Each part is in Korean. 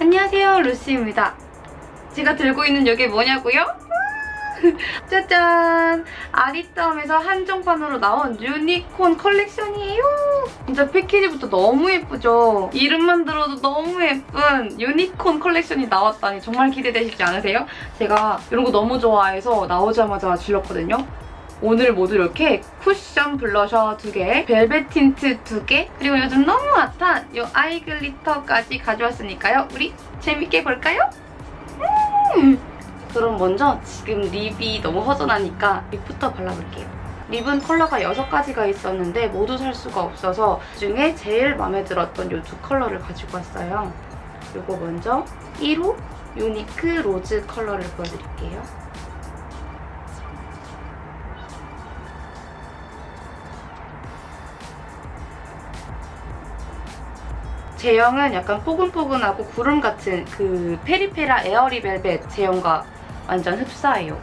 안녕하세요 루시입니다 제가 들고 있는 이게 뭐냐고요? 짜잔! 아리따움에서 한정판으로 나온 유니콘 컬렉션이에요! 진짜 패키지부터 너무 예쁘죠? 이름만 들어도 너무 예쁜 유니콘 컬렉션이 나왔다니 정말 기대되시지 않으세요? 제가 이런 거 너무 좋아해서 나오자마자 질렀거든요. 오늘 모두 이렇게 쿠션 블러셔 두 개, 벨벳 틴트 두 개, 그리고 요즘 너무 핫한 이 아이 글리터까지 가져왔으니까요. 우리 재밌게 볼까요? 음. 그럼 먼저 지금 립이 너무 허전하니까 립부터 발라볼게요. 립은 컬러가 6가지가 있었는데 모두 살 수가 없어서 그중에 제일 마음에 들었던 이 두 컬러를 가지고 왔어요. 이거 먼저 1호 유니크 로즈 컬러를 보여드릴게요. 제형은 약간 뽀근뽀근하고 구름 같은 그 페리페라 에어리 벨벳 제형과 완전 흡사해요.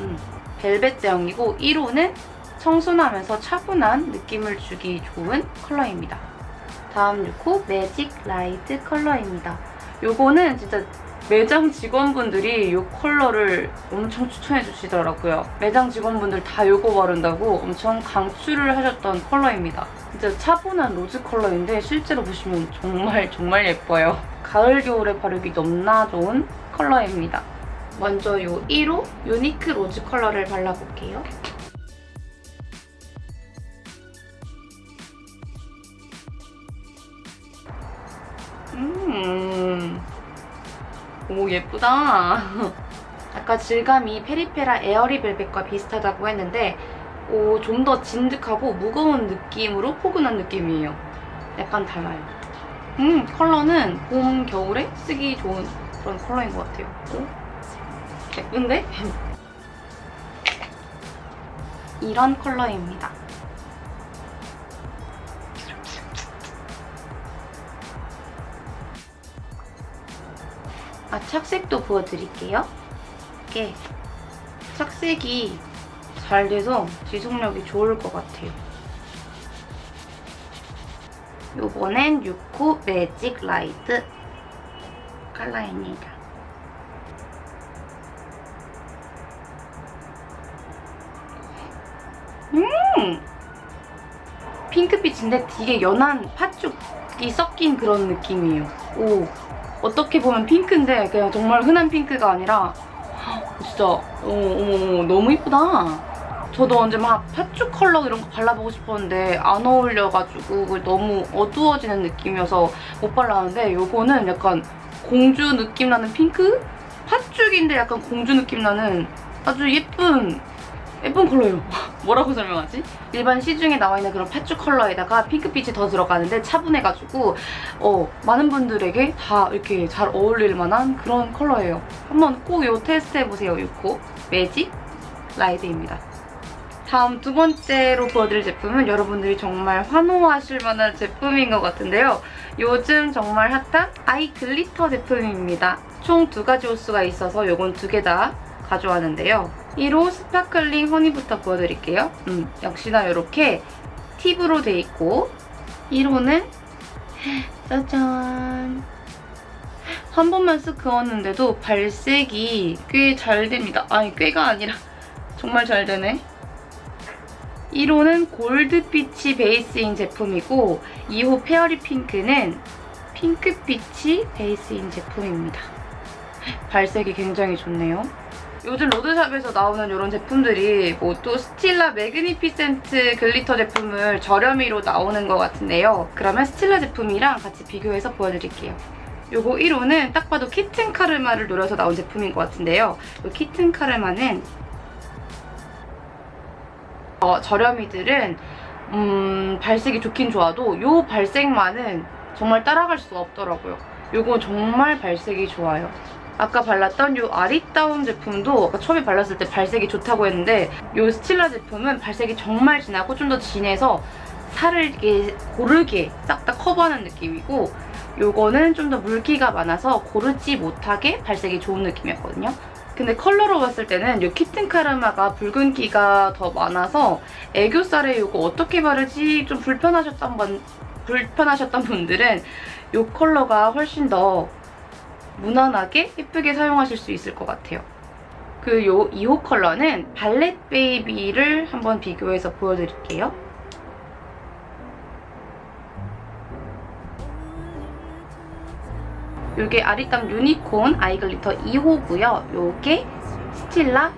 음, 벨벳 제형이고 1호는 청순하면서 차분한 느낌을 주기 좋은 컬러입니다. 다음 6호 매직 라이트 컬러입니다. 요거는 진짜 매장 직원분들이 이 컬러를 엄청 추천해 주시더라고요. 매장 직원분들 다 요거 바른다고 엄청 강추를 하셨던 컬러입니다. 진짜 차분한 로즈 컬러인데 실제로 보시면 정말 정말 예뻐요. 가을 겨울에 바르기 너무나 좋은 컬러입니다. 먼저 요 1호 유니크 로즈 컬러를 발라볼게요. 음, 오 예쁘다. 아까 질감이 페리페라 에어리 벨벳과 비슷하다고 했는데 좀 더 진득하고 무거운 느낌으로 포근한 느낌이에요. 약간 달라요. 음 컬러는 봄 겨울에 쓰기 좋은 그런 컬러인 것 같아요. 오? 예쁜데? 이런 컬러입니다. 아, 착색도 보여드릴게요. 이게 착색이 잘 돼서 지속력이 좋을 것 같아요. 요번엔 6호 매직 라이트 컬러입니다. 음! 핑크빛인데 되게 연한 팥죽이 섞인 그런 느낌이에요. 오, 어떻게 보면 핑크인데 그냥 정말 흔한 핑크가 아니라 진짜 어머 어머 너무 이쁘다. 저도 언제 막 팥죽 컬러 이런 거 발라보고 싶었는데 안 어울려가지고 너무 어두워지는 느낌이어서 못 발랐는데 요거는 약간 공주 느낌 나는 핑크? 팥죽인데 약간 공주 느낌 나는 아주 예쁜 예쁜 컬러예요. 뭐라고 설명하지? 일반 시중에 나와 있는 그런 팥죽 컬러에다가 핑크빛이 더 들어가는데 차분해가지고 어, 많은 분들에게 다 이렇게 잘 어울릴 만한 그런 컬러예요. 한번 꼭이 테스트 해보세요. 이거 매직 라이드입니다. 다음 두 번째로 보여드릴 제품은 여러분들이 정말 환호하실 만한 제품인 것 같은데요. 요즘 정말 핫한 아이 글리터 제품입니다. 총 두 가지 호수가 있어서 요건 두 개 다 가져왔는데요. 1호 스파클링 허니부터 보여드릴게요. 음, 역시나 이렇게 팁으로 돼 있고 1호는 짜잔 한 번만 쓱 그었는데도 발색이 꽤 잘 됩니다. 아니 꽤가 아니라 정말 잘 되네. 1호는 골드빛이 베이스인 제품이고 2호 페어리 핑크는 핑크빛이 베이스인 제품입니다. 발색이 굉장히 좋네요. 요즘 로드샵에서 나오는 이런 제품들이 뭐 또 스틸라 매그니피센트 글리터 제품을 저렴이로 나오는 것 같은데요. 그러면 스틸라 제품이랑 같이 비교해서 보여드릴게요. 요거 1호는 딱 봐도 키튼 카르마를 노려서 나온 제품인 것 같은데요. 이 키튼 카르마는 어, 저렴이들은 음, 발색이 좋긴 좋아도 요 발색만은 정말 따라갈 수가 없더라고요. 요건 정말 발색이 좋아요. 아까 발랐던 이 아리따움 제품도 아까 처음에 발랐을 때 발색이 좋다고 했는데 이 스틸라 제품은 발색이 정말 진하고 좀 더 진해서 살을 이렇게 고르게 싹 다 커버하는 느낌이고 요거는 좀 더 물기가 많아서 고르지 못하게 발색이 좋은 느낌이었거든요. 근데 컬러로 봤을 때는 이 키튼 카르마가 붉은기가 더 많아서 애교살에 이거 어떻게 바르지 좀 불편하셨던 분, 불편하셨던 분들은 이 컬러가 훨씬 더 무난하게 예쁘게 사용하실 수 있을 것 같아요. 그 요 2호 컬러는 발렛 베이비를 한번 비교해서 보여드릴게요. 요게 아리따움 유니콘 아이글리터 2호고요. 요게 스틸라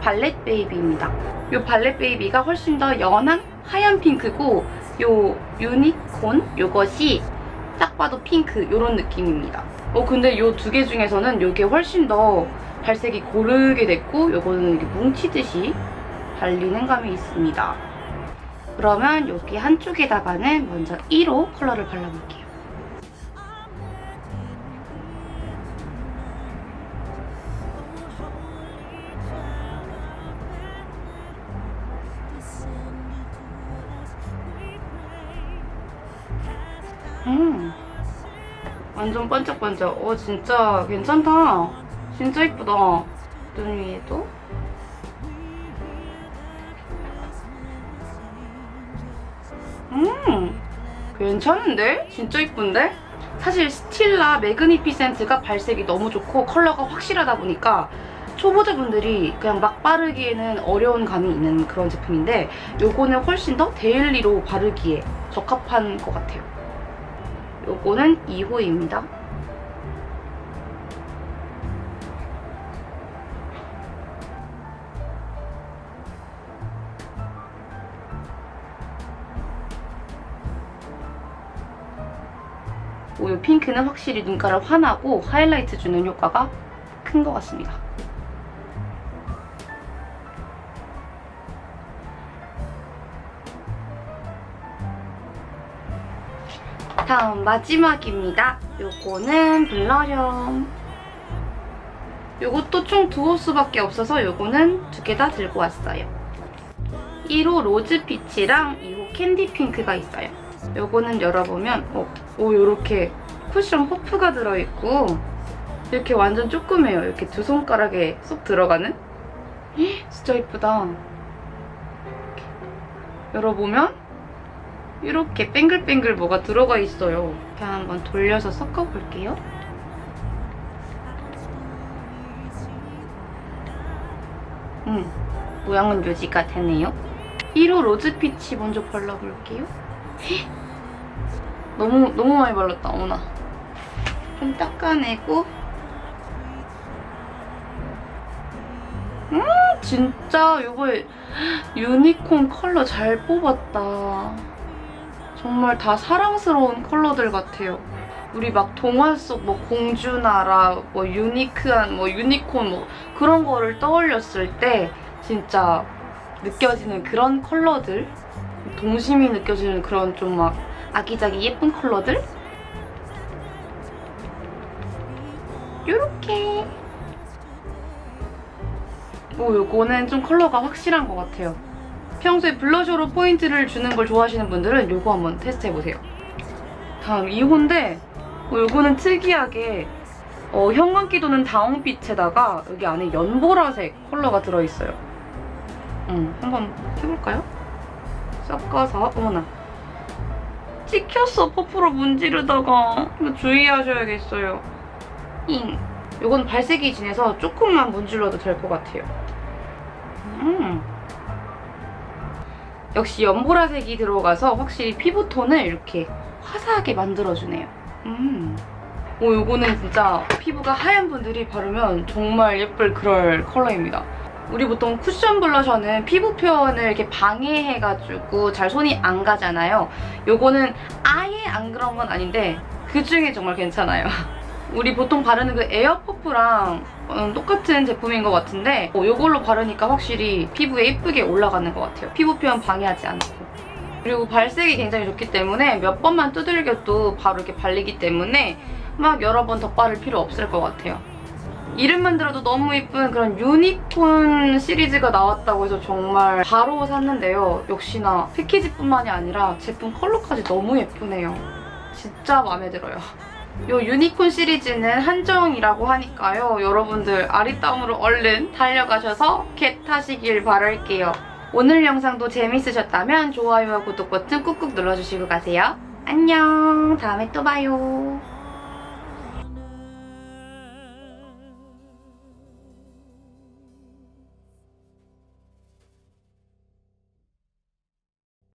발렛 베이비입니다. 요 발렛 베이비가 훨씬 더 연한 하얀 핑크고 요 유니콘 요것이 딱 봐도 핑크 요런 느낌입니다. 어 근데 요 두 개 중에서는 요게 훨씬 더 발색이 고르게 됐고 요거는 이렇게 뭉치듯이 발리는 감이 있습니다. 그러면 여기 한쪽에다가는 먼저 1호 컬러를 발라볼게요. 완전 반짝반짝. 어, 진짜 괜찮다. 진짜 이쁘다. 눈 위에도. 음, 괜찮은데? 진짜 이쁜데? 사실 스틸라 매그니피센트가 발색이 너무 좋고 컬러가 확실하다 보니까 초보자분들이 그냥 막 바르기에는 어려운 감이 있는 그런 제품인데 요거는 훨씬 더 데일리로 바르기에 적합한 것 같아요. 요거는 2호입니다. 이 핑크는 확실히 눈가를 환하고 하이라이트 주는 효과가 큰 것 같습니다. 다음 마지막입니다. 요거는 블러셔. 요것도 총 두 호수밖에 없어서 요거는 두 개 다 들고 왔어요. 1호 로즈 피치랑 2호 캔디 핑크가 있어요. 요거는 열어보면 어, 오 요렇게 쿠션 퍼프가 들어있고 이렇게 완전 조그매요. 이렇게 두 손가락에 쏙 들어가는 헉, 진짜 이쁘다. 열어보면 이렇게 뱅글뱅글 뭐가 들어가 있어요. 이렇게 한번 돌려서 섞어볼게요. 음, 모양은 유지가 되네요. 1호 로즈피치 먼저 발라볼게요. 헉, 너무 너무 많이 발랐다, 어머나. 좀 닦아내고. 음, 진짜 이거에 유니콘 컬러 잘 뽑았다. 정말 다 사랑스러운 컬러들 같아요. 우리 막 동화 속 뭐 공주나라, 뭐 유니크한, 뭐 유니콘 뭐 그런 거를 떠올렸을 때 진짜 느껴지는 그런 컬러들, 동심이 느껴지는 그런 좀 막 아기자기 예쁜 컬러들? 요렇게. 오, 요거는 좀 컬러가 확실한 것 같아요. 평소에 블러셔로 포인트를 주는 걸 좋아하시는 분들은 요거 한번 테스트 해보세요. 다음 2호인데 어, 요거는 특이하게 어, 형광기 도는 다홍빛에다가 여기 안에 연보라색 컬러가 들어있어요. 음, 한번 해볼까요? 섞어서 어머나 찍혔어 퍼프로 문지르다가 이거 주의하셔야겠어요. 잉. 요건 발색이 진해서 조금만 문질러도 될 것 같아요. 역시 연보라색이 들어가서 확실히 피부톤을 이렇게 화사하게 만들어주네요. 음. 오, 요거는 진짜 피부가 하얀 분들이 바르면 정말 예쁠 그럴 컬러입니다. 우리 보통 쿠션 블러셔는 피부 표현을 이렇게 방해해가지고 잘 손이 안 가잖아요. 요거는 아예 안 그런 건 아닌데 그 중에 정말 괜찮아요. 우리 보통 바르는 그 에어퍼프랑 음, 똑같은 제품인 것 같은데 어, 이걸로 바르니까 확실히 피부에 예쁘게 올라가는 것 같아요. 피부 표현 방해하지 않고. 그리고 발색이 굉장히 좋기 때문에 몇 번만 두들겨도 바로 이렇게 발리기 때문에 막 여러 번더 바를 필요 없을 것 같아요. 이름만 들어도 너무 예쁜 그런 유니콘 시리즈가 나왔다고 해서 정말 바로 샀는데요. 역시나 패키지뿐만이 아니라 제품 컬러까지 너무 예쁘네요. 진짜 마음에 들어요. 요 유니콘 시리즈는 한정이라고 하니까요. 여러분들 아리따움으로 얼른 달려가셔서 겟 하시길 바랄게요. 오늘 영상도 재밌으셨다면 좋아요와 구독 버튼 꾹꾹 눌러주시고 가세요. 안녕. 다음에 또 봐요.